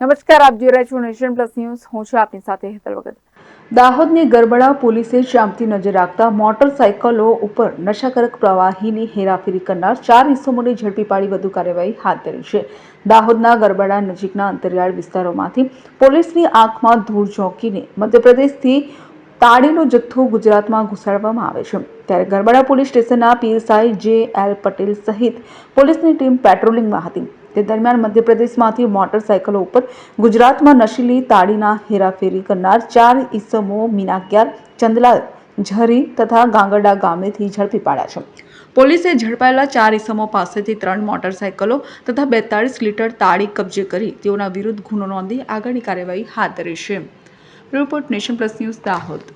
નમસ્કાર, આપ જોઈ રહ્યા છો નેશન પ્લસ ન્યૂઝ. હું છું આપની સાથે હેતલ વગર દાહોદની ગરબડા પોલીસે શાંતિ નજર રાખતા મોટરસાઇકલો ઉપર નશાકારક પ્રવાહીની હેરાફેરી કરનાર ચાર ઇસમોને ઝડપી પાડી વધુ કાર્યવાહી હાથ ધરી છે. દાહોદના ગરબડા નજીકના અંતરિયાળ વિસ્તારોમાંથી પોલીસની આંખમાં ધૂળ ઝોંકીને મધ્યપ્રદેશથી તાળીનો જથ્થો ગુજરાતમાં ઘુસાડવામાં આવે છે. ત્યારે ગરબડા પોલીસ સ્ટેશનના પીએસઆઈ જે એલ પટેલ સહિત પોલીસની ટીમ પેટ્રોલિંગમાં હતી. તે દરમિયાન મધ્યપ્રદેશમાંથી મોટરસાયકલો ઉપર ગુજરાતમાં નશીલી તાડીના હેરાફેરી કરનાર ચાર ઈસમો મીનાક્યાર ચંદલા ઝરી તથા ગાંગરડા ગામેથી ઝડપી પાડ્યા છે. પોલીસે ઝડપાયેલા ચાર ઈસમો પાસેથી ત્રણ મોટરસાયકલો તથા બેતાળીસ લીટર તાળી કબજે કરી તેઓના વિરુદ્ધ ગુનો નોંધી આગળની કાર્યવાહી હાથ ધરી છે. Report nation plus news Dahod.